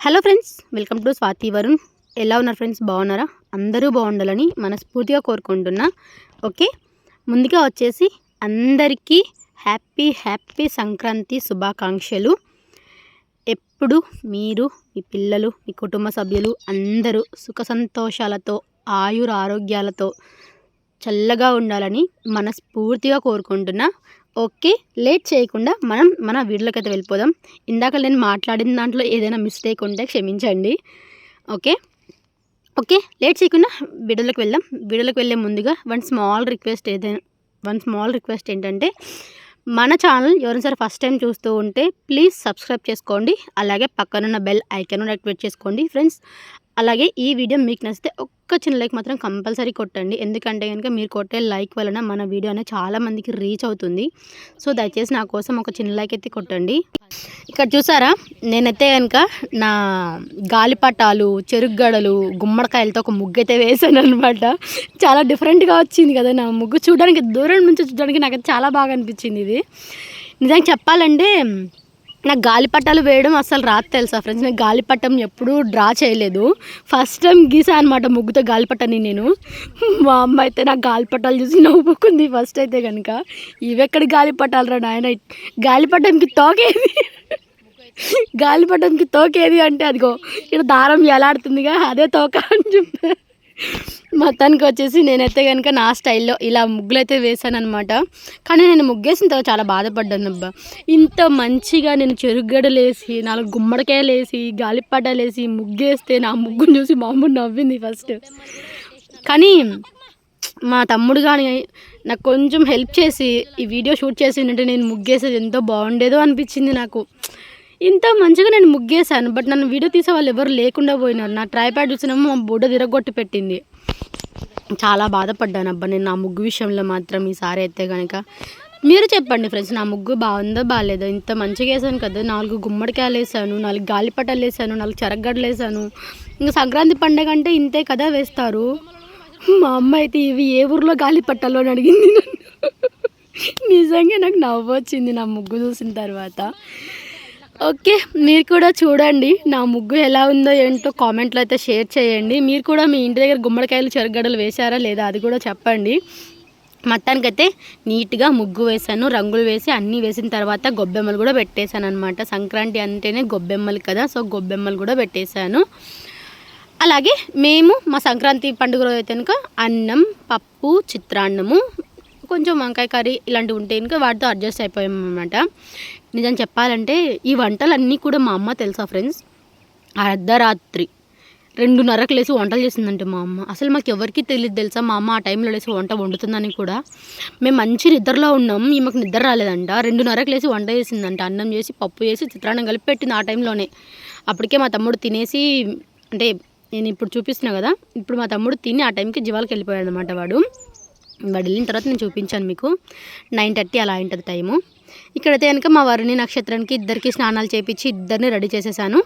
Hello friends welcome to Swathi Varun ఎలా ఉన్నారు friends బాగున్నారా? అందరూ బాగుండాలని మనస్ఫూర్తిగా కోరుకుంటున్నా. ఓకే ముందుగా వచ్చేసి అందరికీ హ్యాపీ హ్యాపీ సంక్రాంతి శుభాకాంక్షలు. ఎప్పుడు మీరు మీ పిల్లలు మీ కుటుంబ సభ్యులు అందరూ సుఖ సంతోషాలతో ఆయుర ఆరోగ్యాలతో చల్లగా ఉండాలని మనస్ఫూర్తిగా కోరుకుంటున్నా. ఓకే లేట్ చేయకుండా మనం మన వీడియోలోకి అయితే వెళ్ళిపోదాం. ఇందాక నేను మాట్లాడిన దాంట్లో ఏదైనా మిస్టేక్ ఉంటే క్షమించండి. ఓకే? ఓకే లేట్ చేయకుండా వీడియోలోకి వెళ్దాం. వీడియోలోకి వెళ్ళే ముందుగా వన్ స్మాల్ రిక్వెస్ట్ ఏదైనా వన్ స్మాల్ రిక్వెస్ట్ ఏంటంటే మన ఛానల్ ఎవరైనా సరే ఫస్ట్ టైం చూస్తూ ఉంటే ప్లీజ్ సబ్స్క్రైబ్ చేసుకోండి. అలాగే పక్కనున్న బెల్ ఐకాన్ యాక్టివేట్ చేసుకోండి ఫ్రెండ్స్ అలాగే ఈ వీడియో మీకు నచ్చితే ఒక్క చిన్న లైక్ మాత్రం కంపల్సరీ కొట్టండి. ఎందుకంటే కనుక మీరు కొట్టే లైక్ వలన మన వీడియో అనేది చాలామందికి రీచ్ అవుతుంది. సో దయచేసి నా కోసం ఒక చిన్న లైక్ అయితే కొట్టండి. ఇక్కడ చూసారా? నేనైతే కనుక నా గాలిపటాలు చెరుగ్గడలు గుమ్మడికాయలతో ఒక ముగ్గు అయితే వేసాను అనమాట చాలా డిఫరెంట్గా వచ్చింది కదా నా ముగ్గు. చూడడానికి దూరం నుంచి చూడడానికి నాకు చాలా బాగా అనిపించింది ఇది. నిజంగా చెప్పాలంటే నాకు గాలిపటాలు వేయడం అసలు రాదు తెలుసా ఫ్రెండ్స్ నేను గాలిపటం ఎప్పుడూ డ్రా చేయలేదు. ఫస్ట్ టైం గీసా అనమాట ముగ్గుతో గాలిపటాన్ని నేను. మా అమ్మ అయితే నాకు గాలిపటాలు చూసి నవ్వుకుంది ఫస్ట్ అయితే కనుక ఇవెక్కడ గాలిపటాలు రా నాయన? గాలిపటంకి తోకేది? గాలిపటంకి తోకేది అంటే అదిగో ఇక్కడ దారం ఎలాడుతుందిగా అదే తోక అని చెప్పి. మొత్తానికి వచ్చేసి నేనైతే కనుక నా స్టైల్లో ఇలా ముగ్గులు అయితే వేసాను అనమాట కానీ నేను ముగ్గేసిన తర్వాత చాలా బాధపడ్డాను అబ్బా. ఇంత మంచిగా నేను చెరుగడలు వేసి నాలుగు గుమ్మడికాయలు వేసి గాలిపటాలు వేసి ముగ్గేస్తే నా ముగ్గును చూసి మా అమ్మ నవ్వింది ఫస్ట్. కానీ మా తమ్ముడు కానీ నాకు కొంచెం హెల్ప్ చేసి ఈ వీడియో షూట్ చేసిందంటే నేను ముగ్గేసేది ఎంతో బాగుండేదో అనిపించింది నాకు. ఇంత మంచిగా నేను ముగ్గేశాను బట్ నన్ను వీడియో తీసే వాళ్ళు ఎవరు లేకుండా పోయినారు. నా ట్రైప్యాడ్ చూసినేమో మా బుడ్డ తిరగొట్టి పెట్టింది. చాలా బాధపడ్డాను అబ్బా నేను నా ముగ్గు విషయంలో మాత్రం ఈసారి అయితే కనుక మీరు చెప్పండి ఫ్రెండ్స్ నా ముగ్గు బాగుందో బాగాలేదో? ఇంత మంచిగా వేసాను కదా నాలుగు గుమ్మడికాయలు వేసాను నాలుగు గాలిపటాలు వేసాను నాలుగు చెరగడ్డలు వేసాను. ఇంకా సంక్రాంతి పండగ అంటే ఇంతే కదా వేస్తారు. మా అమ్మ అయితే ఇవి ఏ ఊర్లో గాలిపట్టాలో అని అడిగింది నిజంగా నాకు నవ్వు వచ్చింది నా ముగ్గు చూసిన తర్వాత. ఓకే మీరు కూడా చూడండి నా ముగ్గు ఎలా ఉందో ఏంటో కామెంట్లో అయితే షేర్ చేయండి. మీరు కూడా మీ ఇంటి దగ్గర గుమ్మడికాయలు చెరగడలు వేశారా లేదా అది కూడా చెప్పండి. మొత్తానికైతే నీట్గా ముగ్గు వేసాను రంగులు వేసి అన్నీ వేసిన తర్వాత గొబ్బెమ్మలు కూడా పెట్టేశాను అనమాట సంక్రాంతి అంటేనే గొబ్బెమ్మలు కదా సో గొబ్బెమ్మలు కూడా పెట్టేశాను. అలాగే మేము మా సంక్రాంతి పండుగ రోజు అయితే కనుక అన్నం పప్పు చిత్రాన్నము కొంచెం వంకాయ కర్రీ ఇలాంటివి ఉంటే ఇంకా వాటితో అడ్జస్ట్ అయిపోయాము అనమాట నిజం చెప్పాలంటే ఈ వంటలన్నీ కూడా మా అమ్మ తెలుసా ఫ్రెండ్స్? అర్ధరాత్రి రెండున్నరకు లేసి వంటలు చేసిందంటే మా అమ్మ. అసలు మాకు ఎవరికి తెలియదు తెలుసా? మా అమ్మ ఆ టైంలో లేసి వంట వండుతుందని కూడా. మేము మంచి నిద్రలో ఉన్నాం. ఈమెకు నిద్ర రాలేదంట. రెండున్నరకు లేసి వంట చేసిందంట. అన్నం చేసి పప్పు చేసి చిత్రాన్నం కలిపి పెట్టింది ఆ టైంలోనే. అప్పటికే మా తమ్ముడు తినేసి అంటే నేను ఇప్పుడు చూపిస్తున్నా కదా? ఇప్పుడు మా తమ్ముడు తిని ఆ టైంకి జీవాలకు వెళ్ళిపోయాడు అనమాట వాడు. వాడు వెళ్ళిన తర్వాత నేను చూపించాను మీకు. నైన్ థర్టీ అలా ఉంటుంది టైము. ఇక్కడైతే కనుక మా వరుణి నక్షత్రానికి ఇద్దరికి స్నానాలు చేపించి ఇద్దరిని రెడీ చేసేసాను.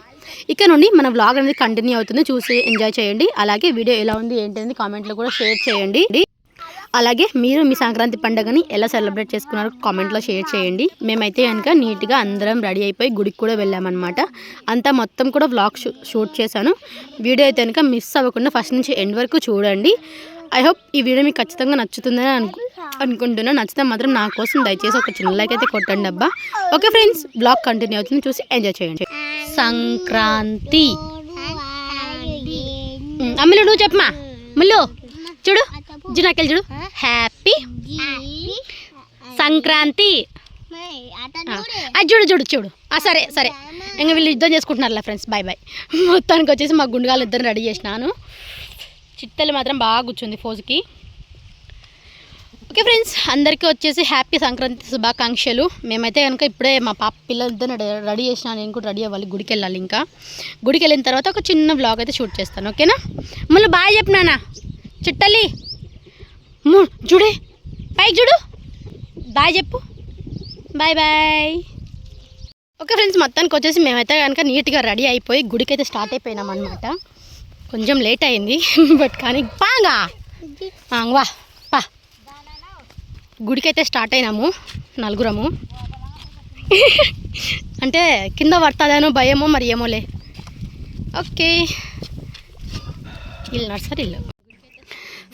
ఇక్కడ నుండి మన వ్లాగ్ అనేది కంటిన్యూ అవుతుంది. చూసి ఎంజాయ్ చేయండి. అలాగే వీడియో ఎలా ఉంది ఏంటనేది కామెంట్లో కూడా షేర్ చేయండి. అలాగే మీరు మీ సంక్రాంతి పండుగని ఎలా సెలబ్రేట్ చేసుకున్నారో కామెంట్లో షేర్ చేయండి. మేమైతే కనుక నీట్గా అందరం రెడీ అయిపోయి గుడికి కూడా వెళ్ళామన్నమాట. అంతా మొత్తం కూడా వ్లాగ్ షూట్ చేశాను. వీడియో అయితే కనుక మిస్ అవ్వకుండా ఫస్ట్ నుంచి ఎండ్ వరకు చూడండి. ఐ హోప్ ఈ వీడియో మీకు ఖచ్చితంగా నచ్చుతుందని అనుకు అనుకుంటున్నా నచ్చితే మాత్రం నా కోసం దయచేసి ఒక చిన్న లైక్ అయితే కొట్టండి అబ్బా. ఓకే ఫ్రెండ్స్ బ్లాగ్ కంటిన్యూ అవుతుంది. చూసి ఎంజాయ్ చేయండి. సంక్రాంతి. అమ్ములు నువ్వు చెప్పమా ముల్లు చూడు. జినాకెళ్ళి చూడు. హ్యాపీ సంక్రాంతి. అది చూడు. చూడు చూడు సరే సరే. ఇంకా వీళ్ళు యుద్ధం చేసుకుంటున్నారులే ఫ్రెండ్స్ బాయ్ బాయ్ మొత్తానికి వచ్చేసి మా గుండెగాలు ఇద్దరు రెడీ చేసినాను. చిట్టెలు మాత్రం బాగా కూర్చుంది ఫోజుకి. ఓకే ఫ్రెండ్స్ అందరికీ వచ్చేసి హ్యాపీ సంక్రాంతి శుభాకాంక్షలు. మేమైతే కనుక ఇప్పుడే మా పాప పిల్లలతో రెడీ చేసిన నేను కూడా రెడీ అవ్వాలి గుడికి వెళ్ళాలి ఇంకా. గుడికి వెళ్ళిన తర్వాత ఒక చిన్న బ్లాగ్ అయితే షూట్ చేస్తాను ఓకేనా మళ్ళీ బాగా చెప్పినానా చిట్టలి చూడే పైకి చూడు. బాయ్ చెప్పు. Bye bye. ఓకే ఫ్రెండ్స్ మొత్తానికి వచ్చేసి మేమైతే కనుక నీట్గా రెడీ అయిపోయి గుడికి అయితే స్టార్ట్ అయిపోయినాం అనమాట కొంచెం లేట్ అయింది బట్ కానీ పాగా వా పా. గుడికైతే స్టార్ట్ అయినాము నలుగురము. అంటే కింద పడుతుందేనో భయమో మరి ఏమోలే. ఓకే. ఇల్లు నర్సరీ ఇల్లు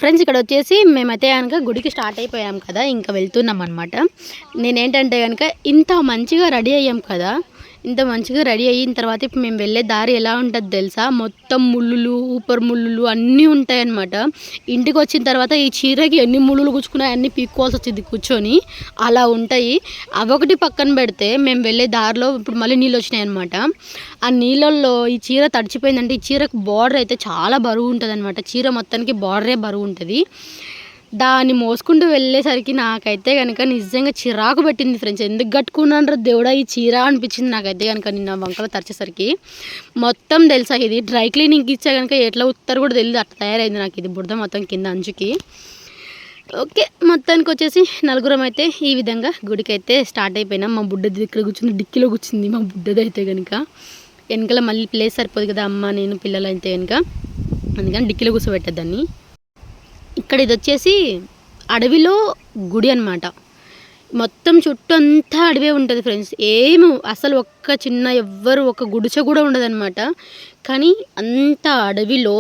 ఫ్రెండ్స్ ఇక్కడ వచ్చేసి మేమైతే కనుక గుడికి స్టార్ట్ అయిపోయాం కదా ఇంకా వెళ్తున్నాం అనమాట నేనేంటంటే కనుక ఇంత మంచిగా రెడీ అయ్యాం కదా ఇంత మంచిగా రెడీ అయిన తర్వాత ఇప్పుడు మేము వెళ్ళే దారి ఎలా ఉంటుంది తెలుసా? మొత్తం ముళ్ళులు ఊపర్ ముళ్ళులు అన్నీ ఉంటాయన్నమాట. ఇంటికి వచ్చిన తర్వాత ఈ చీరకి ఎన్ని ముళ్ళులు గుచ్చుకున్నాయి అన్నీ పీక్కోవాల్సి వచ్చింది కూర్చొని. అలా ఉంటాయి. అవొకటి పక్కన పెడితే మేము వెళ్ళే దారిలో ఇప్పుడు మళ్ళీ నీళ్ళు వచ్చినాయి అనమాట ఆ నీళ్ళల్లో ఈ చీర తడిచిపోయిందంటే ఈ చీరకు బార్డర్ అయితే చాలా బరువు ఉంటుంది అనమాట చీర మొత్తానికి బార్డరే బరువు ఉంటుంది. దాన్ని మోసుకుంటూ వెళ్ళేసరికి నాకైతే కనుక నిజంగా చిరాకు పెట్టింది ఫ్రెండ్స్ ఎందుకు కట్టుకున్నాను దేవుడా ఈ చీర అనిపించింది నాకైతే కనుక నిన్న వంకలు తరిచేసరికి. మొత్తం తెలుసా ఇది? డ్రై క్లీనింగ్కి ఇచ్చా కనుక ఎట్లా ఉత్తరు కూడా తెలియదు అట్లా తయారైంది నాకు ఇది బురద మొత్తం కింద అంచుకి. ఓకే మొత్తానికి వచ్చేసి నలుగురం అయితే ఈ విధంగా గుడికి అయితే స్టార్ట్ అయిపోయినాం. మా బుడ్డది ఇక్కడ కూర్చుంది డిక్కీలో కూర్చుంది మా బుడ్డది అయితే కనుక వెనకాల మళ్ళీ ప్లేస్ సరిపోదు కదా అమ్మ నేను పిల్లలు అయితే కనుక అందుకని డిక్కీలో కూర్చోబెట్టేదాన్ని ఇక్కడ ఇది వచ్చేసి అడవిలో గుడి అనమాట మొత్తం చుట్టూ అంతా అడవే ఉంటుంది ఫ్రెండ్స్. ఏమి అసలు ఒక్క చిన్న ఎవ్వరు ఒక గుడిచ కూడా ఉండదన్నమాట. కానీ అంత అడవిలో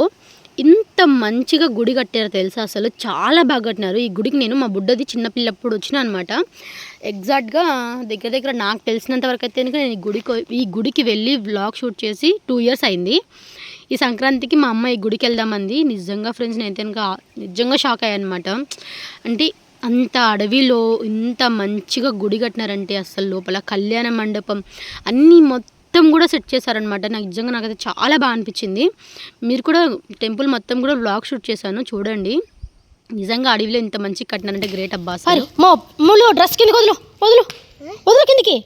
ఇంత మంచిగా గుడి కట్టారు తెలుసా? అసలు చాలా బాగా కట్టినారు. ఈ గుడికి నేను మా బుడ్డది చిన్నపిల్లప్పుడు వచ్చిన అనమాట ఎగ్జాక్ట్గా దగ్గర దగ్గర నాకు తెలిసినంత వరకు అయితే నేను ఈ గుడికి ఈ గుడికి వెళ్ళి వ్లాగ్ షూట్ చేసి టూ ఇయర్స్ అయింది. ఈ సంక్రాంతికి మా అమ్మ ఈ గుడికి వెళ్దామంది. నిజంగా ఫ్రెండ్స్ నేను కనుక నిజంగా షాక్ అయ్యాను అనమాట అంటే అంత అడవిలో ఇంత మంచిగా గుడి కట్టినారంటే అసలు లోపల కళ్యాణ మండపం అన్నీ మొత్తం కూడా సెట్ చేశారనమాట నాకు నిజంగా నాకైతే చాలా బాగా అనిపించింది. మీరు కూడా టెంపుల్ మొత్తం కూడా వ్లాగ్ షూట్ చేశాను చూడండి. నిజంగా అడవిలో ఇంత మంచిగా కట్టినారంటే గ్రేట్ అబ్బా సరే మో ముళ్ళు డ్రెస్ కిందకి వదులు వదులు వదులు కిందికి.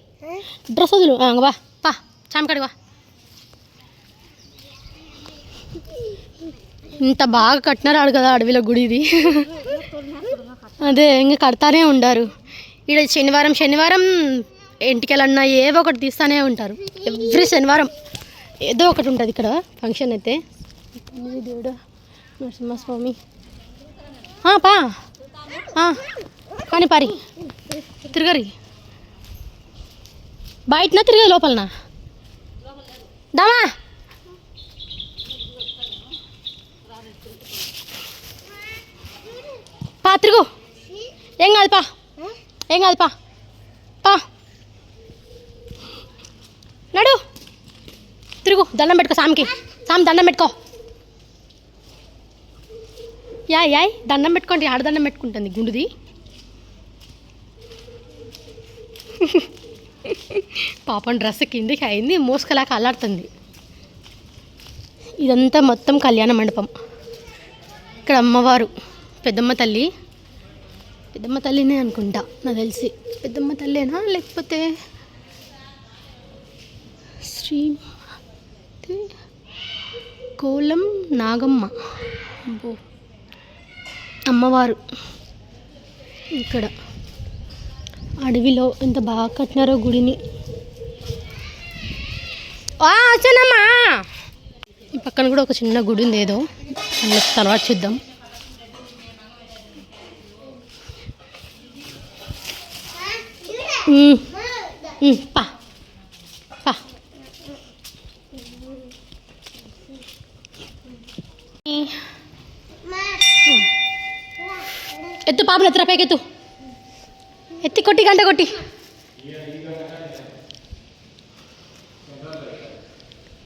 డ్రెస్ వదులు. వా పా చామకాడి ఇంత బాగా కట్టినారు కదా అడవిలో గుడి ఇది. అదే ఇంకా కడతానే ఉండారు. ఇక్కడ శనివారం శనివారం ఇంటికెళ్ళన్నా ఏదో ఒకటి తీస్తానే ఉంటారు. ఎవ్రీ శనివారం ఏదో ఒకటి ఉంటుంది ఇక్కడ ఫంక్షన్ అయితే. దేవుడు నరసింహస్వామి. పా. కానీ పరి. తిరగరి. బయటనా తిరిగే లోపలనా? దామా. పా తిరుగు. ఏం కాదు పా. ఏం కాదు పా. పా. నడు. తిరుగు దండం పెట్టుకో సామికి. సామి దండం పెట్టుకో. యాయ్ యాయ్ దండం పెట్టుకోండి ఆడ దండం పెట్టుకుంటుంది గుండుది. పాపం డ్రెస్ కిందికి అయింది మోసుకలాక అల్లాడుతుంది. ఇదంతా మొత్తం కళ్యాణ మండపం. ఇక్కడ అమ్మవారు. పెద్దమ్మ తల్లి. పెద్దమ్మ తల్లినే అనుకుంటా నాకు తెలిసి. పెద్దమ్మ తల్లేనా? లేకపోతే శ్రీ కోలం నాగమ్మ. అబ్బో. అమ్మవారు ఇక్కడ. అడవిలో ఎంత బాగా కట్టినారో గుడిని. వచ్చానమ్మా ఈ పక్కన కూడా ఒక చిన్న గుడి ఉంది ఏదో. తర్వాత చూద్దాం. ఉమ్, ఉమ్, పా పా ఎత్తు పాపలు ఎత్తురా పైకి ఎత్తు ఎత్తి కొట్టి గంట కొట్టి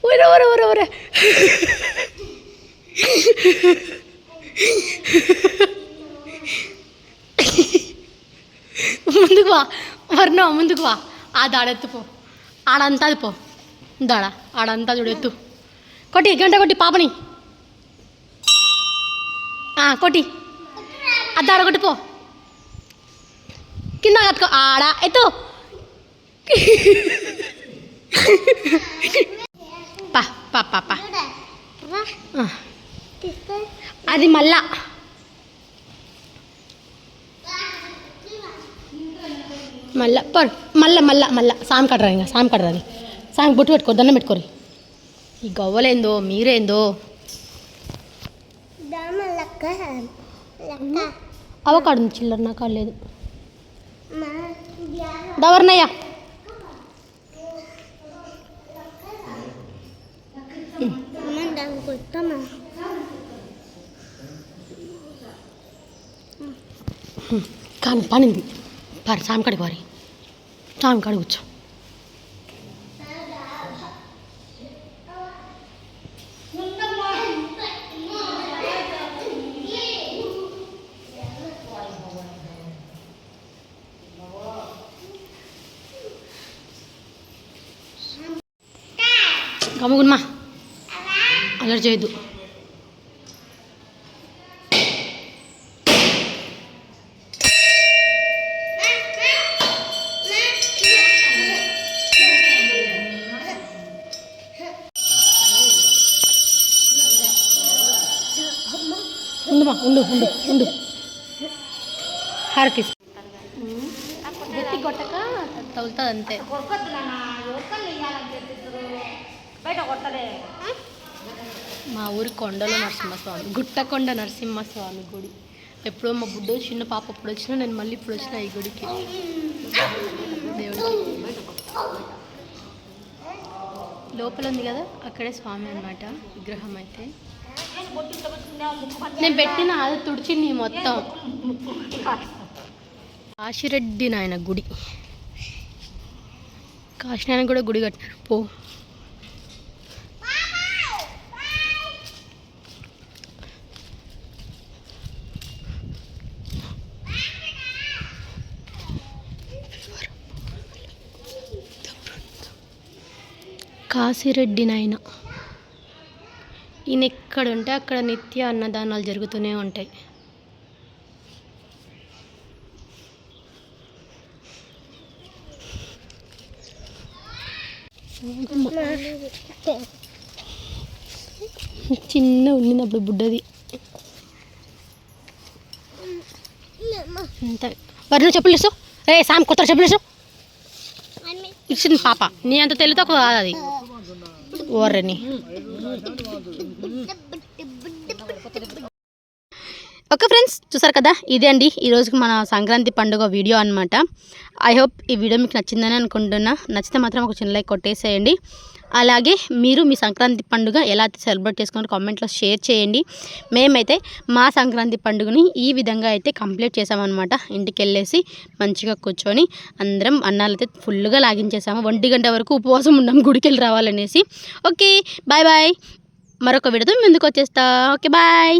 ఊరే ఊరే ఊరే ఊరే ముందుకు వా వర్ణ ముందుకు వా. ఆ దాడెత్తు పో. ఆడంతా పో. దాడ ఆడంతా చూడు ఎత్తు. కొట్టి గంట కొట్టి పాపని. ఆ, కొట్టి. అది దాడ కొట్టి పో. కింద కట్టుకో. ఆడ ఎత్తు. పా పా పా ఆ. అది మళ్ళా. మళ్ళా పర్ మళ్ళా మళ్ళా మళ్ళా. సామి కట్టరా ఇంకా సామి కట్టరా అది. సామి బొట్టు పెట్టుకో దండం పెట్టుకోరి. ఈ గవ్వలేందో మీరేందో? అవకాడు చిల్లర నా కాడ లేదు. దవర్నయ్యా. కానీ పనింది. పరి సామి కాడికి వారి సామి కాడికి కూర్చో గమ్ముగున్మా అలర్ట్ చేయొద్దు. ఉండుమా ఉండు ఉండు ఉండు. హారతి. గట్టి కొట్టక తగులుతుంది అంతే. మా ఊరి కొండలో నరసింహస్వామి గుట్టకొండ నరసింహస్వామి గుడి. ఎప్పుడో మా బుడ్డ చిన్న పాప ఎప్పుడు వచ్చినా నేను మళ్ళీ ఇప్పుడు వచ్చిన ఈ గుడికి. దేవుడికి. లోపల ఉంది కదా అక్కడే స్వామి అన్నమాట విగ్రహం అయితే. నేను పెట్టిన అది తుడిచింది మొత్తం. కాశిరెడ్డి నాయన గుడి. కాశీనాయన కూడా గుడి కట్టినారు. పో. కాశిరెడ్డి నాయన. ఈయన ఎక్కడ ఉంటే అక్కడ నిత్య అన్నదానాలు జరుగుతూనే ఉంటాయి. చిన్న ఉండింది అప్పుడు బుడ్డది వరుణ చెప్పులు ఇస్తావు రే సామ్ కొత్త చెప్పులు ఇస్తావు ఇచ్చింది పాప. నీ అంత తెలివితో కాదు అది. ఓర్రని ఓకే ఫ్రెండ్స్ చూసారు కదా? ఇదే అండి ఈరోజుకి మన సంక్రాంతి పండుగ వీడియో అనమాట ఐ హోప్ ఈ వీడియో మీకు నచ్చిందని అనుకుంటున్నా. నచ్చితే మాత్రం ఒక చిన్న లైక్ కొట్టేసేయండి. అలాగే మీరు మీ సంక్రాంతి పండుగ ఎలా సెలబ్రేట్ చేసుకుని కామెంట్లో షేర్ చేయండి. మేమైతే మా సంక్రాంతి పండుగని ఈ విధంగా అయితే కంప్లీట్ చేసామన్నమాట. ఇంటికి వెళ్ళేసి మంచిగా కూర్చొని అందరం అన్నాలైతే ఫుల్గా లాగించేసాము. ఒంటి గంట వరకు ఉపవాసం ఉన్నాం గుడికి వెళ్ళి రావాలనేసి. ఓకే బాయ్ బాయ్ మరొక విడత ముందుకు వచ్చేస్తా. Okay bye